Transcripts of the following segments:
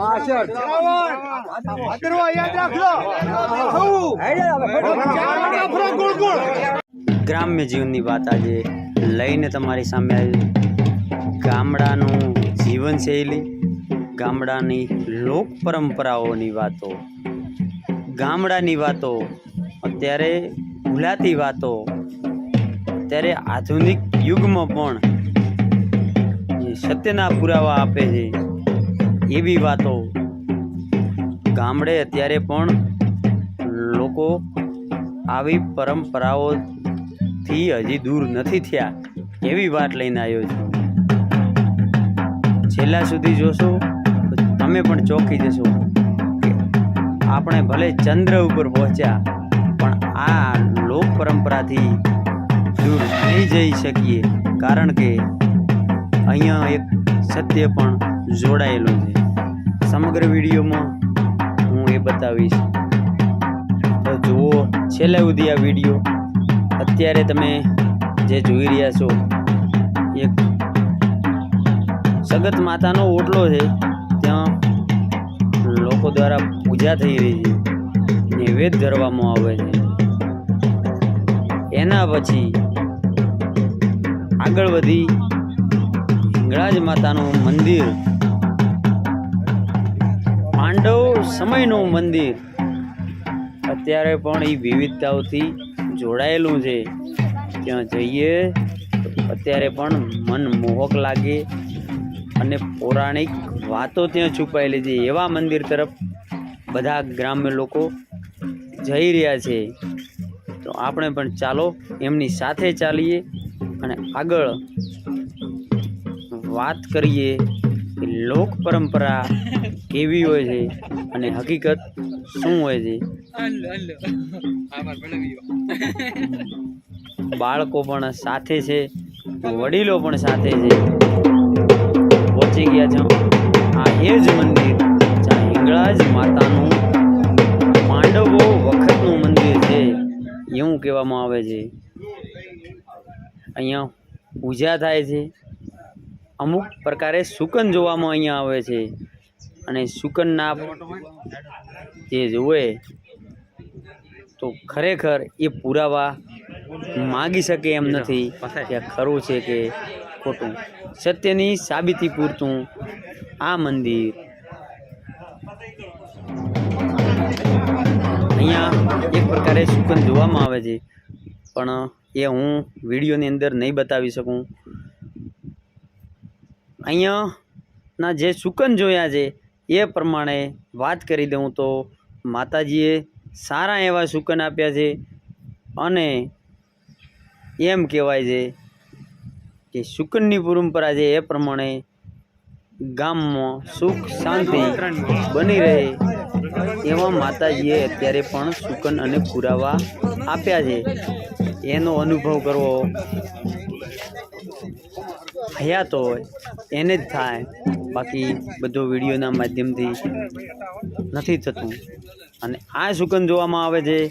પાછળ ભાદરવા યાદ રાખજો. ગ્રામ્ય જીવનની વાત આજે લઈને તમારી સામે આવી. ગામડાનું જીવનશૈલી ગામડાની લોક પરંપરાઓની વાતો ગામડાની વાતો અત્યારે ભૂલાતી વાતો અત્યારે આધુનિક યુગમાં પણ સત્યના પુરાવા આપે છે. એવી વાતો ગામડે અત્યારે પણ લોકો આવી પરંપરાઓથી હજી દૂર નથી થયા એવી વાત લઈને આવ્યો છું. છેલ્લા સુધી જોશો તો તમે પણ ચોંકી જશો આપણે ભલે ચંદ્ર ઉપર પહોંચ્યા, પણ આ લોક પરંપરાથી દૂર નહીં જઈ શકીએ. કારણ કે અહીંયા એક સત્ય પણ જોડાયેલું છે. સમગ્ર વિડીયોમાં હું એ બતાવીશ. તો જુઓ, છેલ્લે સુધી આ વીડિયો અત્યારે તમે જે જોઈ રહ્યા છો, એક સગત માતાનો ઓટલો છે. ત્યાં લોકો દ્વારા પૂજા થઈ રહી છે. નૈવેદ્ય ધરવામાં આવે છે. એના પછી આગળ વધી હિંગળાજ માતાનું મંદિર પાંડવ સમયનું મંદિર. અત્યારે પણ એ વિવિધતાઓથી જોડાયેલું છે. ત્યાં જઈએ અત્યારે પણ મન મોહક લાગે અને પૌરાણિક વાતો ત્યાં છુપાયેલી છે. એવા મંદિર તરફ બધા ગ્રામ્ય લોકો જઈ રહ્યા છે. તો આપણે પણ ચાલો એમની સાથે ચાલીએ અને આગળ વાત કરીએ. લોક પરંપરા કેવી હોય છે અને હકીકત શું હોય છે? બાળકો પણ સાથે છે વડીલો પણ સાથે છે. પહોંચી ગયા છો. આ એ જ મંદિર જ્યાં હિંગળાજ માતાનું પાંડવો વખતનું મંદિર છે. એવું કહેવામાં આવે છે. અહીંયા પૂજા થાય છે. અમુક પ્રકારે શુકન જોવામાં અહીંયા આવે છે. અને શુકનના જે જોવે તો ખરેખર એ પુરાવા માગી શકે એમ નથી કે ખરું છે કે ખોટું. સત્યની સાબિતી પૂરતું આ મંદિર. અહીંયા એક પ્રકારે શુકન જોવામાં આવે છે, પણ એ હું વિડીયોની અંદર નહીં બતાવી શકું. અહીંયાના જે શુકન જોયા છે એ પ્રમાણે વાત કરી દઉં તો માતાજીએ સારા એવા શુકન આપ્યા છે અને એમ કહેવાય છે કે શુકનની પરંપરા છે એ પ્રમાણે ગામમાં સુખ શાંતિ બની રહે એવા માતાજીએ અત્યારે પણ શુકન અને પુરાવા આપ્યા છે. એનો અનુભવ કરવો હયાત હોય, એને જ થાય. બાકી બધો વિડીયોના માધ્યમથી નથી થતું. અને આ સુગંધ જોવામાં આવે છે,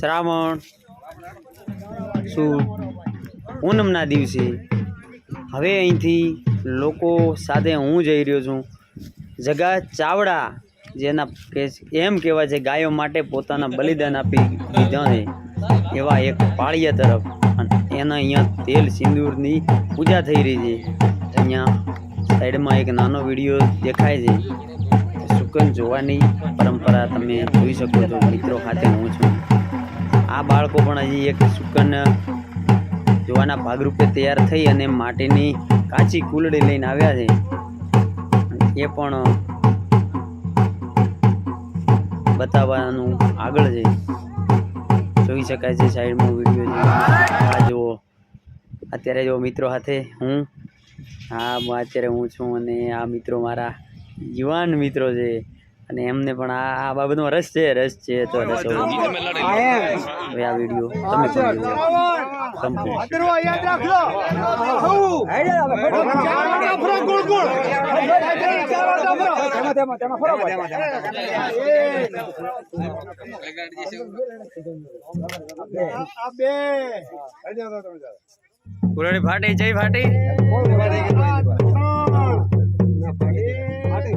શ્રાવણ, સુદ, પૂનમના દિવસે. હવે અહીંથી લોકો સાથે હું જઈ રહ્યો છું. જગા ચાવડા, જેના એમ કહેવાય છે, ગાયો માટે પોતાના બલિદાન આપી દીધા છે. એવા એક પાળિયા તરફ. અને એના અહીંયા તેલ સિંદૂરની પૂજા થઈ રહી છે. અહીંયા સાઈડમાં એક નાનો વીડિયો દેખાય છે. શુકન જોવાની પરંપરા તમે જોઈ શકો છો, મિત્રો ખાતે હું છું. આ બાળકો પણ હજી એક શુકન જોવાના ભાગરૂપે તૈયાર થઈ અને માટીની કાચી કુલડી લઈને આવ્યા છે. એ પણ બતાવવાનું આગળ છે. જોઈ શકાય છે સાઈડમાં વીડિયો. આ જુઓ. અત્યારે જો મિત્રો સાથે હું હા હું અત્યારે હું છું અને આ મિત્રો મારા યુવાન મિત્રો છે. અને એમને પણ આ આ બાબતમાં રસ છે રસ છે તો રસ આ વીડિયો તમે પણ ફાટી જય ફાટી.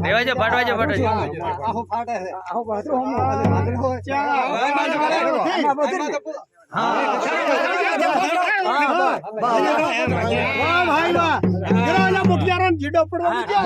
રેવા જો ફાટવા જો ફાટવા આહો ફાટે આહો બાજુ હમ બાજુ હોય વાહ ભાઈ. વાહ જરા ઓલા જીડો પડવા હા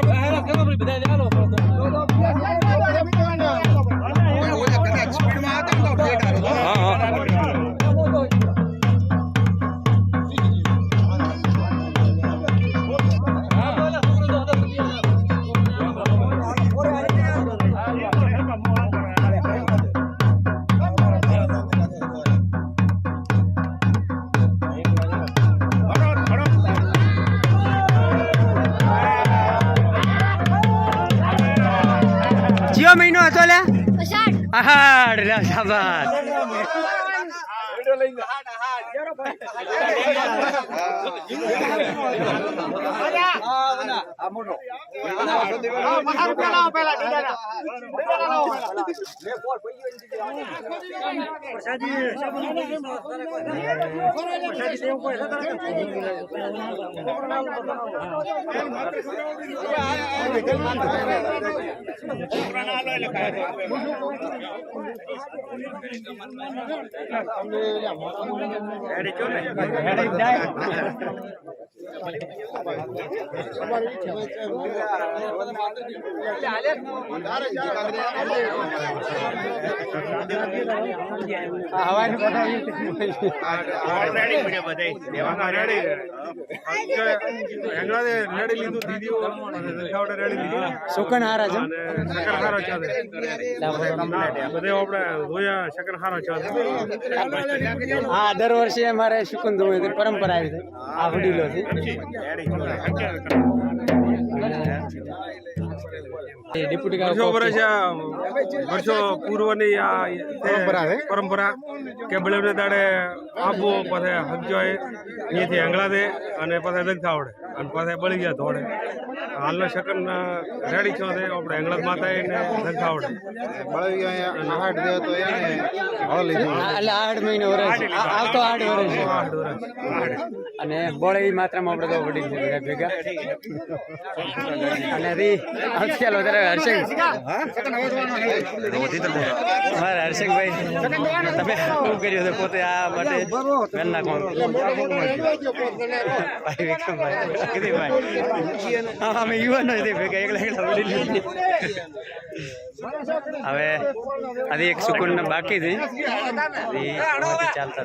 أنا أنا قبل بدايه أنا পাহাড় রাজাবাদ લે chỗ này. Đây đây સુકન હારા હા દર વર્ષે અમારે સુકન ધોવું પરંપરા આવી છે. આ વડીલો છે மேடை વર્ષો વર્ષ વર્ષો પૂર્વની આ પરંપરા કે બળેવને દાડે આપવું અહીંયાથી આંગળા દે અને આવડે અને પછી બળી ગયા ધોડે હાલનો શકન રેડી છો તે આપણે આંગળા માતા ને દગતા આવડે એટલે આઠ મહિનો વર્ષ આ- આવતો આઠ વર્ષ છે. આઠ વર્ષ અને બળ માત્રામાં આપણે તો ભેગા. અને રી આજકાલ વધારે હર્ષંગ મારા હર્ષંગભાઈ તમે શું કર્યું છે પોતે આ માટે? ઘરના કોણ ભાઈ વિક્રમભાઈ હા અમે યુવાનો નથી ભેગા એકલા એકલા વડીલ નથી. હવે આજે એક સુકૂન બાકી છે. હું આ ચાલતા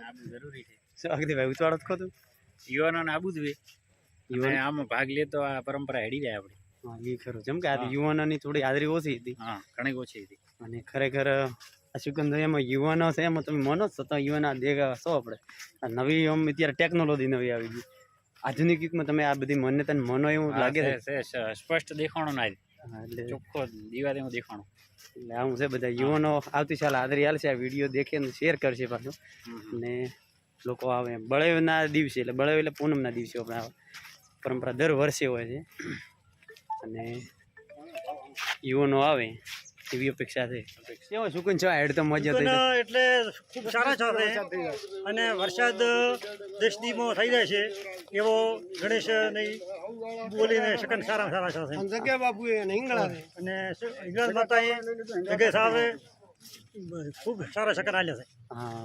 આપવું જરૂરી છે અગદીભાઈ ઉતવાળો જ ખોતું યુવાનોને આપવું જોઈએ યુવાન? આમાં ભાગ લે તો આ પરંપરા હેડી જાય આપણી. હા એ ખરું. જેમ કે આ યુવાનોની થોડી હાજરી ઓછી હતી. હા ઘણી ઓછી હતી. અને ખરેખર આ એમાં યુવાનો છે એમાં તમે માનો જ છો તો યુવાના દેગા છો આપણે. આ નવી આમ અત્યારે ટેકનોલોજી નવી આવી ગઈ. આધુનિક યુગમાં તમે આ બધી માન્યતાને માનો એવું લાગે છે. સ્પષ્ટ દેખાણો ના એટલે ચોખ્ખો દિવાળી હું દેખાણો. એટલે આવું છે બધા યુવાનો આવતી સાલ હાજરી હાલશે આ વીડિયો દેખે ને શેર કરશે પાછું. અને લોકો આવે બળેવના દિવસે એટલે બળેવ એટલે પૂનમના દિવસે આપણે પરંપરા દર વર્ષે હોય છે. અને યુવાનો આવે. એવી અપેક્ષા છે. કેવો સુકન છો હેડ તો મજા થઈ એટલે ખૂબ સારા છે અને વરસાદ દેશ દીમાં થઈ જાય છે. એવો ગણેશની બોલીને શકન સારા સારા છે જગ્યા બાપુ એ હિંગળા અને હિંગળા માતા એ જગ્યા સાવે ખૂબ સારા શકન આલ્યા છે. હા